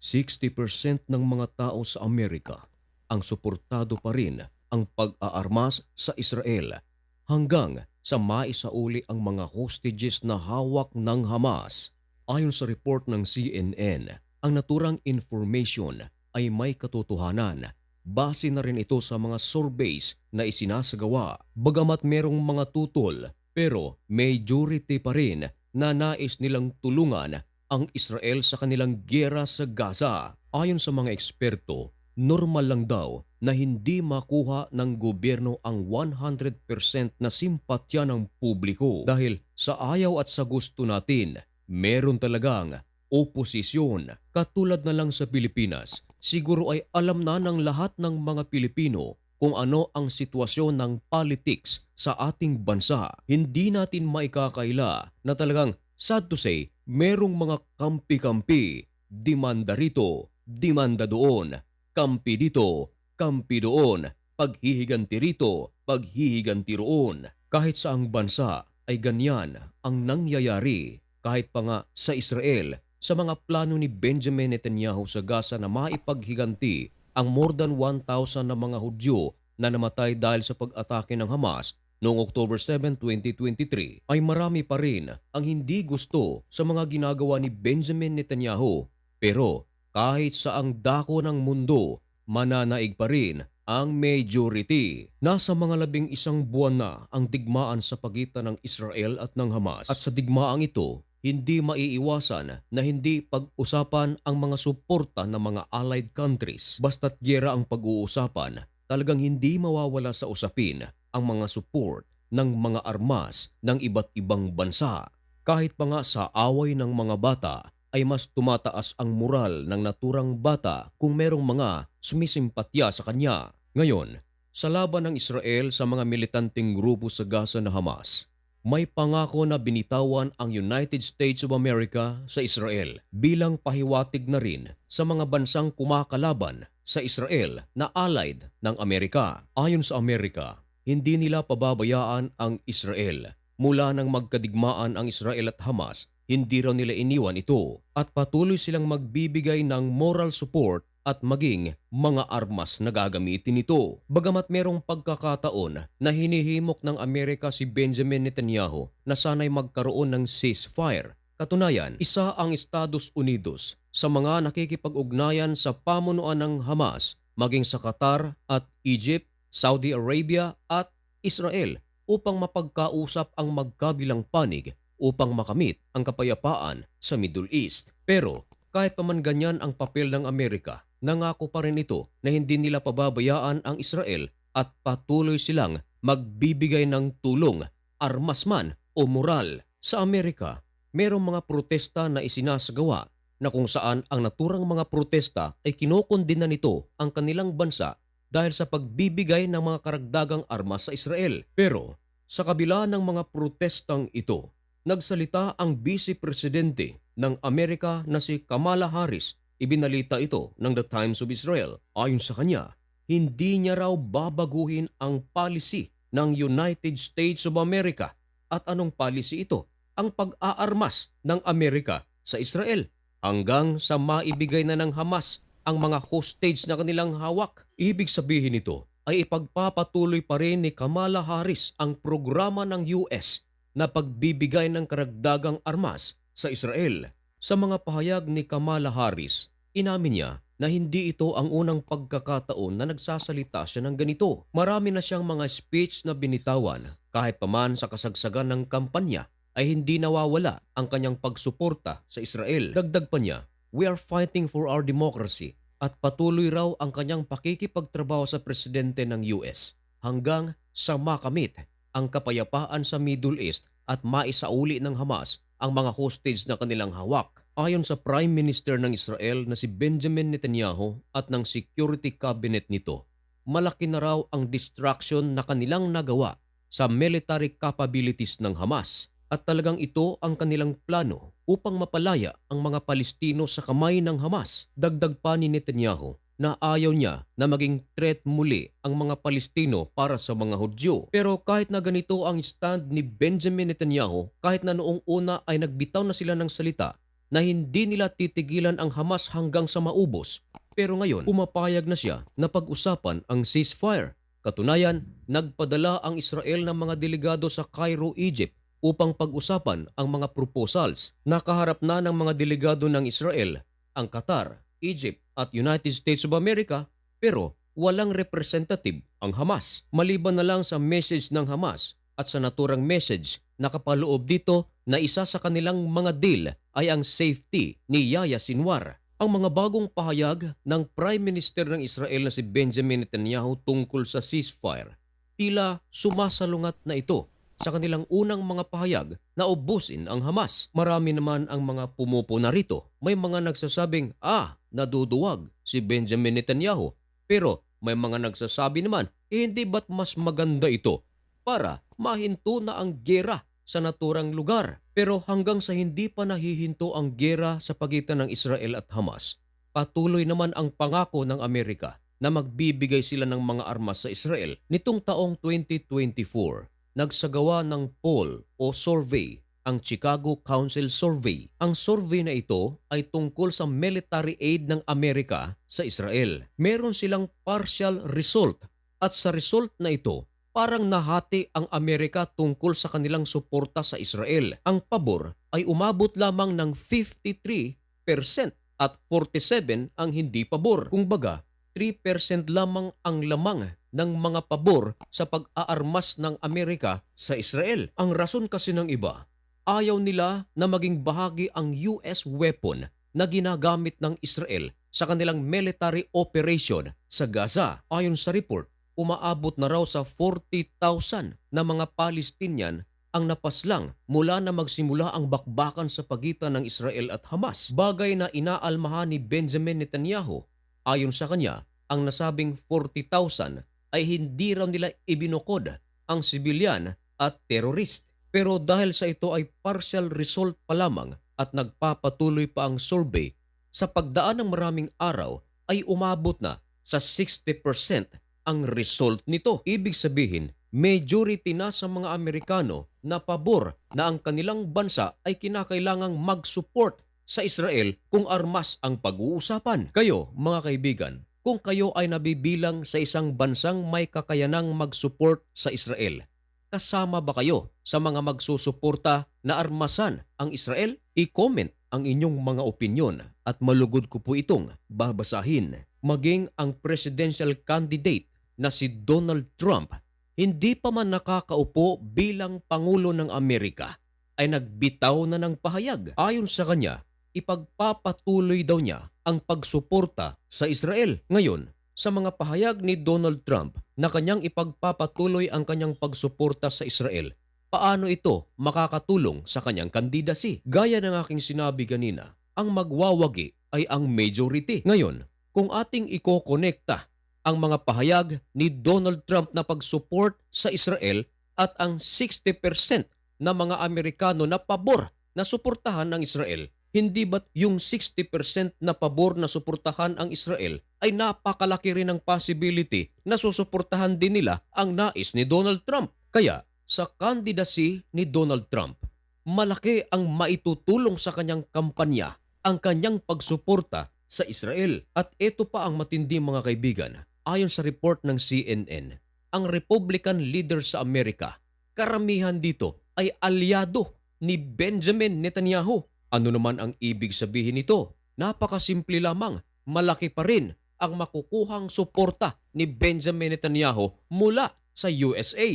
60% ng mga tao sa Amerika ang suportado pa rin ang pag-aarmas sa Israel hanggang sa maisauli ang mga hostages na hawak ng Hamas. Ayon sa report ng CNN, ang naturang information ay may katotohanan. Base na rin ito sa mga surveys na isinasagawa. Bagamat merong mga tutol, pero majority pa rin na nais nilang tulungan ang Israel sa kanilang gyera sa Gaza. Ayon sa mga eksperto, normal lang daw na hindi makuha ng gobyerno ang 100% na simpatya ng publiko dahil sa ayaw at sa gusto natin, meron talagang oposisyon. Katulad na lang sa Pilipinas, siguro ay alam na ng lahat ng mga Pilipino kung ano ang sitwasyon ng politics sa ating bansa. Hindi natin maikakaila na talagang sad to say, merong mga kampi-kampi, demanda rito, demanda doon, kampi dito, kampi doon, paghihiganti rito, paghihiganti roon. Kahit sa ang bansa ay ganyan ang nangyayari kahit pa nga sa Israel sa mga plano ni Benjamin Netanyahu sa Gaza na maipaghiganti ang more than 1,000 na mga Hudyo na namatay dahil sa pag-atake ng Hamas noong October 7, 2023 ay marami pa rin ang hindi gusto sa mga ginagawa ni Benjamin Netanyahu. Pero kahit sa ang dako ng mundo, mananaig pa rin ang majority. Nasa mga labing isang buwan na ang digmaan sa pagitan ng Israel at ng Hamas. At sa digmaang ito, hindi maiiwasan na hindi pag-usapan ang mga suporta ng mga allied countries. Basta't gyera ang pag-uusapan, talagang hindi mawawala sa usapin ang mga support ng mga armas ng iba't ibang bansa. Kahit pa nga sa away ng mga bata ay mas tumataas ang moral ng naturang bata kung merong mga sumisimpatya sa kanya. Ngayon, sa laban ng Israel sa mga militanteng grupo sa Gaza na Hamas, may pangako na binitawan ang United States of America sa Israel bilang pahiwatig na rin sa mga bansang kumakalaban sa Israel na allied ng Amerika. Ayon sa Amerika, hindi nila pababayaan ang Israel. Mula nang magkadigmaan ang Israel at Hamas, hindi raw nila iniwan ito at patuloy silang magbibigay ng moral support at maging mga armas na gagamitin nito. Bagamat merong pagkakataon na hinihimok ng Amerika si Benjamin Netanyahu na sanay magkaroon ng ceasefire. Katunayan, isa ang Estados Unidos sa mga nakikipag-ugnayan sa pamunuan ng Hamas maging sa Qatar at Egypt, Saudi Arabia at Israel upang mapagkausap ang magkabilang panig upang makamit ang kapayapaan sa Middle East. Pero kahit pa man ganyan ang papel ng Amerika, nangako pa rin ito na hindi nila pababayaan ang Israel at patuloy silang magbibigay ng tulong, armas man o moral. Sa Amerika, merong mga protesta na isinasagawa na kung saan ang naturang mga protesta ay kinokondina nito ang kanilang bansa dahil sa pagbibigay ng mga karagdagang armas sa Israel. Pero sa kabila ng mga protestang ito, nagsalita ang Vice Presidente ng Amerika na si Kamala Harris. Ibinalita ito ng The Times of Israel. Ayon sa kanya, hindi niya raw babaguhin ang policy ng United States of America. At anong policy ito? Ang pag-aarmas ng Amerika sa Israel hanggang sa maibigay na ng Hamas ang mga hostage na kanilang hawak. Ibig sabihin nito ay ipagpapatuloy pa rin ni Kamala Harris ang programa ng US na pagbibigay ng karagdagang armas sa Israel. Sa mga pahayag ni Kamala Harris, inamin niya na hindi ito ang unang pagkakataon na nagsasalita siya ng ganito. Marami na siyang mga speech na binitawan kahit paman sa kasagsagan ng kampanya ay hindi nawawala ang kanyang pagsuporta sa Israel. Dagdag pa niya, we are fighting for our democracy at patuloy raw ang kanyang pakikipagtrabaho sa presidente ng US hanggang sa makamit ang kapayapaan sa Middle East at maisauli ng Hamas ang mga hostage na kanilang hawak. Ayon sa Prime Minister ng Israel na si Benjamin Netanyahu at ng Security Cabinet nito, malaki na raw ang distraction na kanilang nagawa sa military capabilities ng Hamas at talagang ito ang kanilang plano upang mapalaya ang mga Palestino sa kamay ng Hamas. Dagdag pa ni Netanyahu na ayaw niya na maging threat muli ang mga Palestino para sa mga Hudyo. Pero kahit na ganito ang stand ni Benjamin Netanyahu, kahit na noong una ay nagbitaw na sila ng salita na hindi nila titigilan ang Hamas hanggang sa maubos. Pero ngayon, pumapayag na siya na pag-usapan ang ceasefire. Katunayan, nagpadala ang Israel ng mga delegado sa Cairo, Egypt upang pag-usapan ang mga proposals. Nakaharap na ng mga delegado ng Israel ang Qatar, Egypt at United States of America pero walang representative ang Hamas. Maliban na lang sa message ng Hamas at sa naturang message nakapaloob dito na isa sa kanilang mga deal ay ang safety ni Yahya Sinwar. Ang mga bagong pahayag ng Prime Minister ng Israel na si Benjamin Netanyahu tungkol sa ceasefire tila sumasalungat na ito sa kanilang unang mga pahayag na ubusin ang Hamas. Marami naman ang mga pumupo na rito. May mga nagsasabing, ah, naduduwag si Benjamin Netanyahu. Pero may mga nagsasabi naman, eh, hindi ba't mas maganda ito para mahinto na ang gera sa naturang lugar. Pero hanggang sa hindi pa nahihinto ang gera sa pagitan ng Israel at Hamas, patuloy naman ang pangako ng Amerika na magbibigay sila ng mga armas sa Israel. Nitong taong 2024, nagsagawa ng poll o survey ang Chicago Council Survey. Ang survey na ito ay tungkol sa military aid ng Amerika sa Israel. Meron silang partial result at sa result na ito, parang nahati ang Amerika tungkol sa kanilang suporta sa Israel. Ang pabor ay umabot lamang ng 53% at 47 ang hindi pabor. Kung baga, 3% lamang ang lamang ng mga pabor sa pag-aarmas ng Amerika sa Israel. Ang rason kasi ng iba, ayaw nila na maging bahagi ang US weapon na ginagamit ng Israel sa kanilang military operation sa Gaza. Ayon sa report, umaabot na raw sa 40,000 na mga Palestinian ang napaslang mula na magsimula ang bakbakan sa pagitan ng Israel at Hamas. Bagay na inaalmahan ni Benjamin Netanyahu. Ayon sa kanya, ang nasabing 40,000 ay hindi raw nila ibinukod ang sibilyan at terorist. Pero dahil sa ito ay partial result pa lamang at nagpapatuloy pa ang survey, sa pagdaan ng maraming araw ay umabot na sa 60% ang result nito. Ibig sabihin, majority na sa mga Amerikano na pabor na ang kanilang bansa ay kinakailangang mag-support sa Israel kung armas ang pag-uusapan. Kayo, mga kaibigan, kung kayo ay nabibilang sa isang bansang may kakayanang mag-support sa Israel, kasama ba kayo sa mga magsusuporta na armasan ang Israel? I-comment ang inyong mga opinyon at malugod ko po itong babasahin. Maging ang presidential candidate na si Donald Trump hindi pa man nakakaupo bilang Pangulo ng Amerika ay nagbitaw na ng pahayag. Ayon sa kanya, ipagpapatuloy daw niya ang pagsuporta sa Israel. Ngayon, sa mga pahayag ni Donald Trump na kanyang ipagpapatuloy ang kanyang pagsuporta sa Israel, paano ito makakatulong sa kanyang kandidasi? Gaya ng aking sinabi kanina, ang magwawagi ay ang majority. Ngayon, kung ating ikokonekta ang mga pahayag ni Donald Trump na pagsupport sa Israel at ang 60% na mga Amerikano na pabor na suportahan ng Israel, hindi ba't yung 60% na pabor na suportahan ang Israel ay napakalaki rin ng possibility na susuportahan din nila ang nais ni Donald Trump? Kaya sa candidacy ni Donald Trump, malaki ang maitutulong sa kanyang kampanya ang kanyang pagsuporta sa Israel. At ito pa ang matindi mga kaibigan. Ayon sa report ng CNN, ang Republican leader sa Amerika, karamihan dito ay alyado ni Benjamin Netanyahu. Ano naman ang ibig sabihin nito? Napakasimple lamang, malaki pa rin ang makukuhang suporta ni Benjamin Netanyahu mula sa USA.